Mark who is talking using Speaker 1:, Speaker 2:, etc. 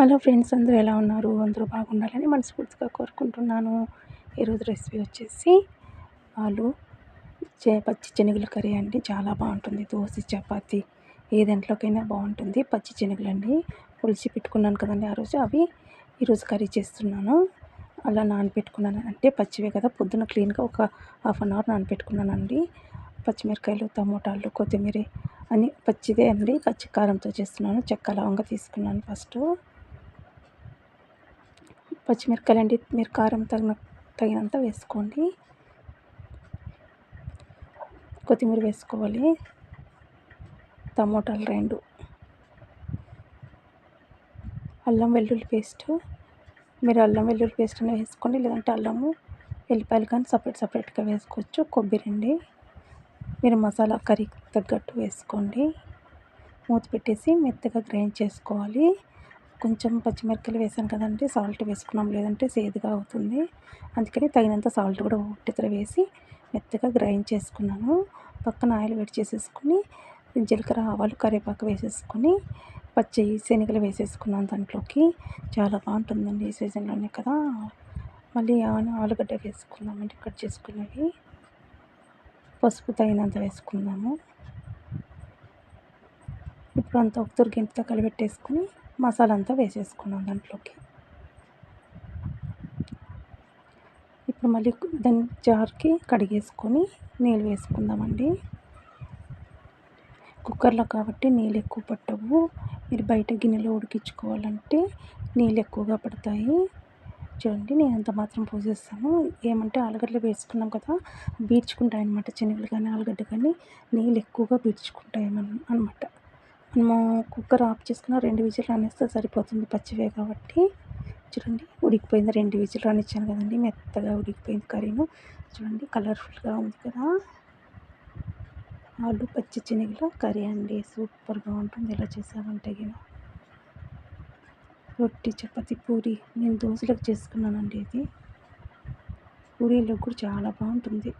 Speaker 1: Hello friends అందరూ ఎలా ఉన్నారు? అందరూ బాగుండాలని మనస్ఫూర్తిగా కోరుకుంటున్నాను. ఈరోజు రెసిపీ వచ్చేసి ఆలు చే పచ్చి శనగల కర్రీ అండి. చాలా బాగుంటుంది. దోశ చపాతి ఏ దాంట్లోకైనా బాగుంటుంది. పచ్చి శనగలు అండి పులిసి పెట్టుకున్నాను కదండి ఆ రోజు. అవి ఈరోజు కర్రీ చేస్తున్నాను. అలా నానబెట్టుకున్నాను. అంటే పచ్చివే కదా. పొద్దున క్లీన్గా ఒక హాఫ్ అన్ అవర్ నానబెట్టుకున్నానండి. పచ్చిమిరకాయలు టమోటాలు కొత్తిమీర అని పచ్చిదే అండి. పచ్చి కారంతో చేస్తున్నాను. చెక్క లవంగా తీసుకున్నాను ఫస్ట్. పచ్చిమిరపకాయలు అండి మీరు కారం తగిన తగినంత వేసుకోండి. కొత్తిమీర వేసుకోవాలి. టమోటాలు రెండు. అల్లం వెల్లుల్లి పేస్ట్. మీరు అల్లం వెల్లుల్లి పేస్ట్ వేసుకోండి. లేదంటే అల్లము వెల్లిపాయలు కానీ సపరేట్ సపరేట్గా వేసుకోవచ్చు. కొబ్బరి అండి. మీరు మసాలా కర్రీ తగ్గట్టు వేసుకోండి. మూత పెట్టేసి మెత్తగా గ్రైండ్ చేసుకోవాలి. కొంచెం పచ్చిమిరపకాయలు వేసాను కదండి. సాల్ట్ వేసుకున్నాం. లేదంటే సేదుగా అవుతుంది. అందుకని తగినంత సాల్ట్ కూడా ఉట్టితర వేసి మెత్తగా గ్రైండ్ చేసుకున్నాను. పక్కన ఆయిల్ వేడి చేసేసుకుని జీలకర్ర ఆవాలు కరివేపాకు వేసేసుకొని పచ్చి శనగలు వేసేసుకున్నాను దాంట్లోకి. చాలా బాగుంటుందండి ఈ సీజన్లోనే కదా. మళ్ళీ ఆలుగడ్డ వేసుకుందామండి కట్ చేసుకునేవి పసుపు తగినంత వేసుకుందాము. ఇప్పుడు అంతా ఒక తురిగింతతో కలిపెట్టేసుకుని మసాలా అంతా వేసేసుకున్నాం దాంట్లోకి. ఇప్పుడు మళ్ళీ దాని జార్కి కడిగేసుకొని నీళ్ళు వేసుకుందామండి. కుక్కర్లో కాబట్టి నీళ్ళు ఎక్కువ పట్టవు. మీరు బయట గిన్నెలో ఉడికించుకోవాలంటే నీళ్ళు ఎక్కువగా పడతాయి. చూడండి నేను అంత మాత్రం పోసేస్తాను. ఏమంటే ఆలుగడ్డలు వేసుకున్నాం కదా బీడ్చుకుంటాయి అనమాట శనగలు కానీ ఆలుగడ్డ కానీ నీళ్ళు ఎక్కువగా బీడ్చుకుంటాయి అనమాట మనము కుక్కర్ ఆఫ్ చేసుకున్న రెండు విజిల్ రానిస్తే సరిపోతుంది పచ్చివే కాబట్టి. చూడండి ఉడికిపోయింది రెండు విజిల్ రానిచ్చాను కదండి మెత్తగా ఉడికిపోయింది కర్రీను. చూడండి కలర్ఫుల్గా ఉంది కదా. ఆలు పచ్చి శనగలు కర్రీ అండి. సూపర్గా ఉంటుంది. ఇలా చేసామంటే గిన. రొట్టి చపాతి పూరి. నేను దోశలకు చేసుకున్నానండి ఇది. పూరీలో కూడా చాలా బాగుంటుంది.